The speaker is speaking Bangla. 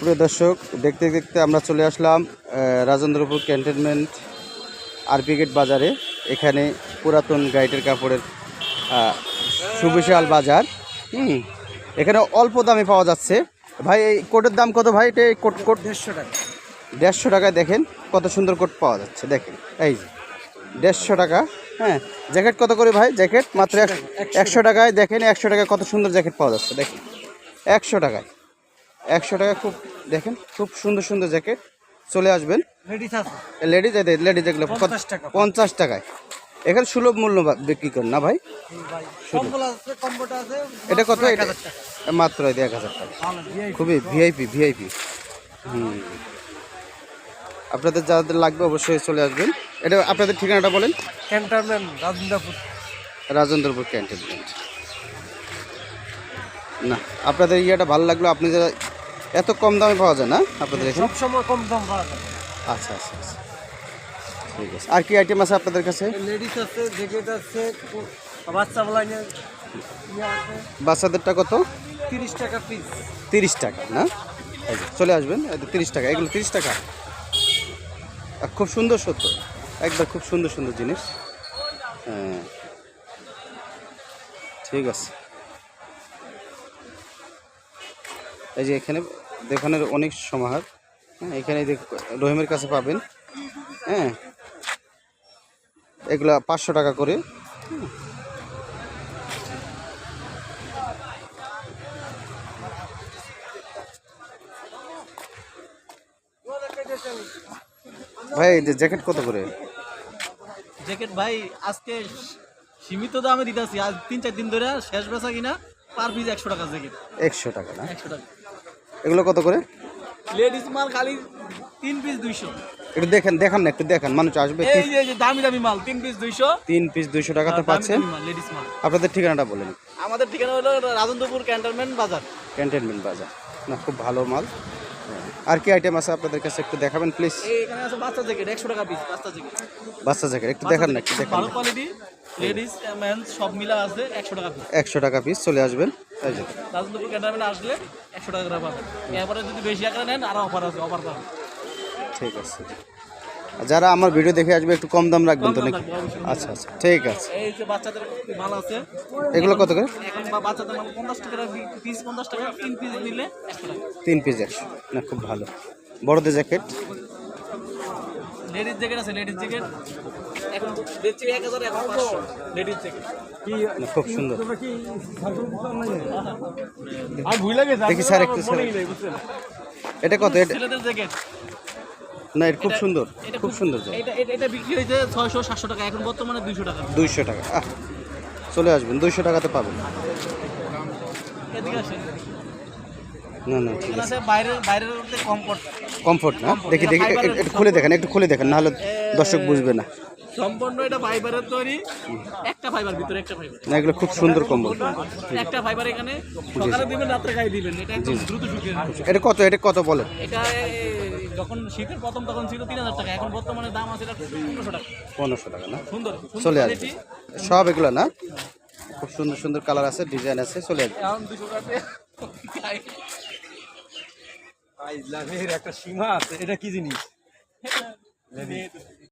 প্রিয় দর্শক দেখতে দেখতে আমরা চলে আসলাম রাজেন্দ্রপুর ক্যান্টনমেন্ট আরপি গেট বাজারে। এখানে পুরাতন গাইডের কাপড়ের সুবিশাল বাজার। হুম এখানে অল্প দামে পাওয়া যাচ্ছে। ভাই এই কোটের দাম কত ভাই? এটা এই কোট কোট দেড়শো টাকা। দেড়শো টাকায় দেখেন কত সুন্দর কোট পাওয়া যাচ্ছে দেখেন। এই যে দেড়শো টাকা হ্যাঁ জ্যাকেট কত করে ভাই? জ্যাকেট মাত্র এক- একশো টাকায় দেখেন একশো টাকায় কত সুন্দর জ্যাকেট পাওয়া যাচ্ছে দেখেন। একশো টাকায়। একশো টাকা খুব দেখেন খুব সুন্দর সুন্দর জ্যাকেট চলে আসবেন। লেডিজ লেডিজ এগুলো পঞ্চাশ টাকা। পঞ্চাশ টাকায়। এখানে সুলভ মূল্য বিক্রি করেন না ভাই? এটা কত? মাত্র এটা মাত্র এক হাজার টাকা। খুবই ভিআইপি ভিআইপি হুম। আপনাদের যাদের লাগবে অবশ্যই চলে আসবেন। এটা আপনাদের ঠিকানাটা বলেন? ক্যান্টনমেন্ট রাজেন্দ্রপুর। রাজেন্দ্রপুর ক্যান্টনমেন্ট না আপনাদের ইয়েটা ভালো লাগল আপনি যারা এত কম দামে পাওয়া যায় না আপনাদের এখানে? সব সময় কম দাম পাওয়া যায়। আচ্ছা আচ্ছা আচ্ছা। ঠিক আছে। আর কি আইটেম আছে আপনাদের কাছে? লেডিস আছে জ্যাকেট আছে বাচ্চা বলা নিয়ে নিয়ে আছে। বাচ্চাদেরটা কত? তিরিশ টাকা পিস তিরিশ টাকা না? চলে আসবেন। তিরিশ টাকা। এগুলো তিরিশ টাকা? আহ, খুব সুন্দর সত্য। একবার খুব সুন্দর সুন্দর জিনিস। হ্যাঁ। ঠিক আছে। এই যে এখানে দোকানের অনেক সমাহার। হ্যাঁ এখানে রহিমের কাছে পাবেন। হ্যাঁ এগুলা পাঁচশো টাকা করে। ভাই এই যে জ্যাকেট কত করে? জ্যাকেট ভাই আজকে সীমিত দামে দিতেছি। আজ তিন চার দিন ধরে শেষ বেচা কিনা পার পিস একশো টাকা জ্যাকেট। একশো টাকা না? একশো টাকা। এগুলো কত করে? লেডিস মাল খালি তিন পিস দুইশো। একটু দেখেন দেখান না একটু দেখান মানুষ আসবে এই যে দামি দামি মাল তিন পিস দুইশো। তিন পিস দুইশো টাকাতে পাচ্ছেন। লেডিস মাল। আপনাদের ঠিকানাটা বলেন আমাদের ঠিকানা হলো রাজেন্দ্রপুর ক্যান্টনমেন্ট বাজার। ক্যান্টনমেন্ট বাজার। না খুব ভালো মাল। আর কি আইটেম আছে আপনাদের কাছে একটু দেখাবেন প্লিজ এখানে আছে বাচ্চা জ্যাকেট একশো টাকা পিস বাচ্চা জ্যাকেট বাচ্চা জ্যাকেট একটু দেখান না একটু দেখান ভালো কোয়ালিটি লেডিস মেন্স সব মিলা আছে একশো টাকা পিস একশো টাকা পিস চলে আসবেন। আসলে একশো টাকা করে পাবেন। এরপরে যদি বেশি আকারে নেন আরও অফার আছে অফার পাবেন। ঠিক আছে। আর যারা আমার ভিডিও দেখে আসবে একটু কম দাম রাখবেন তো নাকি? আচ্ছা আচ্ছা ঠিক আছে। এই যে বাচ্চাদের মাল আছে। এগুলো কত করে? এখন বাচ্চাদের মাল পঞ্চাশ টাকা পিস পঞ্চাশ টাকা তিন পিস নিলে একশো টাকা। তিন পিস না খুব ভালো। বড়দের জ্যাকেট লেডিস জ্যাকেট আছে লেডিস জ্যাকেট এখন দিচ্ছি এক হাজার এখন পাঁচশো। লেডিস জ্যাকেট খুব সুন্দর। আর ভুল লাগে দেখি স্যার একটু এটা কত? ছেলেদের জ্যাকেট না এটা খুব সুন্দর। খুব সুন্দর জ্যাকেট এটা এটা এটা বিক্রি হয়েছে ছয়শো সাতশো টাকা এখন বর্তমানে দুইশো টাকা। দুইশো টাকা। চলে আসবেন দুইশো টাকাতে পাবেন। না না ঠিক আছে। আছে বাইরের বাইরের কমফোর্ট কমফোর্ট না? দেখি দেখি একটু- একটু খুলে দেখেন একটু খুলে দেখেন নাহলে দর্শক বুঝবে না। সম্পূর্ণ এটা ফাইবারের তৈরি। একটা ফাইবার ভিতরে একটা ফাইবার। না এগুলো খুব সুন্দর কম্বল। একটা ফাইবার এখানে। সকালে দিবেন রাত্রে গায়ে দিবেন এটা একদম দ্রুত শুকিয়ে এটা কত এটা কত বলেন? এটা যখন শীতের প্রথম তখন ছিল তিন হাজার টাকা এখন বর্তমানে দাম আছে এটা পনেরোশো টাকা। পনেরোশো টাকা না? সুন্দর চলে আসবে। সব এগুলো না? খুব সুন্দর সুন্দর কালার আছে ডিজাইন আছে চলে আসবে। এখন দুশো টাকা। একটা সীমা আছে এটা কি জিনিস?